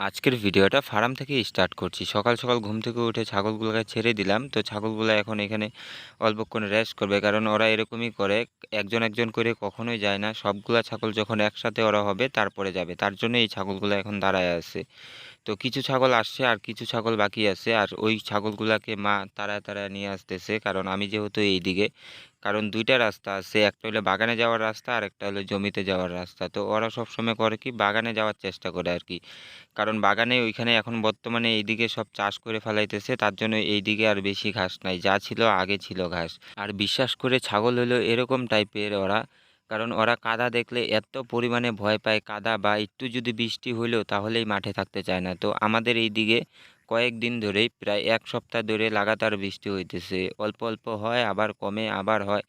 আজকের ভিডিওটা ফার্ম থেকে স্টার্ট করছি। সকাল সকাল ঘুম থেকে উঠে ছাগলগুলোকে ছেড়ে দিলাম। তো ছাগলগুলো এখন এখানে অল্পক্ষণ রেস্ট করবে। কারণ ওরা এরকমই করে, একজন একজন করে কখনোই যায় না। সবগুলা ছাগল যখন একসাথে ওরা হবে, তারপরে যাবে। তার জন্য এই ছাগলগুলো এখন দাঁড়ায় আছে। তো কিছু ছাগল আসছে আর কিছু ছাগল বাকি আছে। আর ওই ছাগলগুলাকে মা তাড়ায় তাড়ায় নিয়ে আসতেছে। কারণ আমি যেহেতু এই দিকে কারণ দুইটা রাস্তা আছে একটা হলো বাগানে যাওয়ার রাস্তা আর একটা হলো জমিতে যাওয়ার রাস্তা। তো ওরা সবসময় করে কি বাগানে যাওয়ার চেষ্টা করে আর কি। কারণ বাগানে ওইখানে এখন বর্তমানে এইদিকে সব চাষ করে ফেলাইতেছে, তার জন্য এইদিকে আর বেশি ঘাস নাই, যা ছিল আগে ছিল ঘাস। আর বিশ্বাস করে ছাগল হলো এরকম টাইপের ওরা, কারণ ওরা কাদা দেখলে এত পরিমাণে ভয় পায় কাদা বা একটু যদি বৃষ্টি হইলেও তাহলেই মাঠে থাকতে চায় না। তো আমাদের এই দিকে কয়েকদিন ধরেই, প্রায় এক সপ্তাহ ধরে লাগাতার বৃষ্টি হইতেছে। অল্প অল্প হয়, আবার কমে, আবার হয়।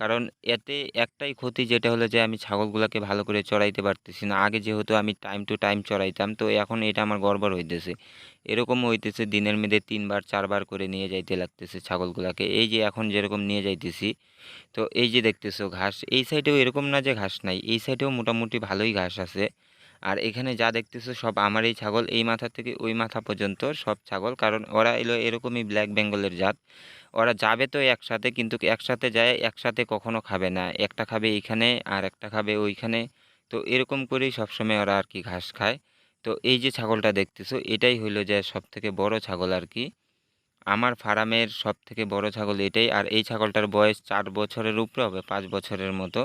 কারণ এতে একটাই ক্ষতি যেটা হলো যে, আমি ছাগলগুলোকে ভালো করে চড়াইতে পারতেছি না। আগে যেহেতু আমি টাইম টু টাইম চড়াইতাম, তো এখন এটা আমার গড়বড় হইতেছে। এরকম হইতেছে, দিনের মধ্যে তিনবার, চারবার করে নিয়ে যাইতে লাগতেছে ছাগলগুলোকে। এই যে এখন যেরকম নিয়ে যাইতেছি, তো এই যে দেখতেছো ঘাস, এই সাইডেও এরকম না যে ঘাস নাই। এই সাইডেও মোটামুটি ভালোই ঘাস আছে। আর এখানে যা দেখতেছো সব আমার এই ছাগল, এই মাথা থেকে ওই মাথা পর্যন্ত সব ছাগল। কারণ ওরা এলো এরকমই ব্ল্যাক বেঙ্গলের জাত। ওরা যাবে তো একসাথে, কিন্তু একসাথে যায়, একসাথে কখনো খাবে না। একটা খাবে এইখানে আর একটা খাবে ওইখানে। তো এরকম করেই সবসময় ওরা আর কি ঘাস খায়। তো এই যে ছাগলটা দেখতেছো, এটাই হইল যে সব থেকে বড় ছাগল আর কি। আমার ফার্মের সব থেকে বড় ছাগল এটাই। আর এই ছাগলটার বয়স চার বছরের উপরে হবে, পাঁচ বছরের মতো।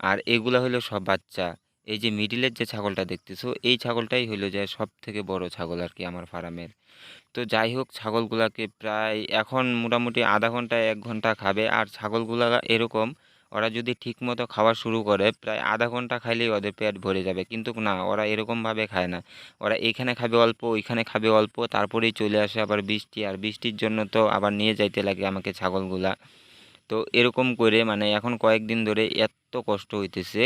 আর এগুলা হলো সব বাচ্চা। এই যে মিডিলের যে ছাগলটা দেখতেছো, এই ছাগলটাই হইল যে সব থেকে বড় ছাগল আর কি আমার ফার্মের। তো যাই হোক, ছাগলগুলাকে প্রায় এখন মোটামুটি আধা ঘণ্টা এক ঘণ্টা খাবে। আর ছাগলগুলা এরকম, ওরা যদি ঠিক মতো খাওয়া শুরু করে, প্রায় আধা ঘণ্টা খাইলেই ওদের পেট ভরে যাবে। কিন্তু না, ওরা এরকমভাবে খায় না। ওরা এইখানে খাবে অল্প, ওইখানে খাবে অল্প, তারপরেই চলে আসে আবার বৃষ্টি। আর বৃষ্টির জন্য তো আবার নিয়ে যাইতে লাগে আমাকে ছাগলগুলা। তো এরকম করে মানে এখন কয়েকদিন ধরে এত কষ্ট হইতেছে,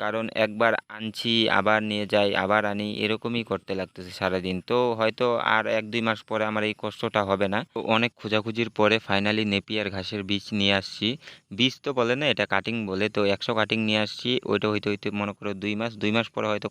কারণ একবার আনছি, আবার নিয়ে যাই, আবার আনি, এরকমই করতে লাগতেছে সারাদিন। তো হয়তো আর এক দুই মাস পরে আমার এই কষ্টটা হবে না। তো অনেক খোঁজাখুঁজির পরে ফাইনালি নেপিয়ার ঘাসের বীজ নিয়ে আসছি। বীজ তো বলে না, এটা কাটিং বলে, তো একশো কাটিং নিয়ে আসছি, ওইটা হইতে হইতে মনে করো দুই মাস দুই মাস পরে হয়তো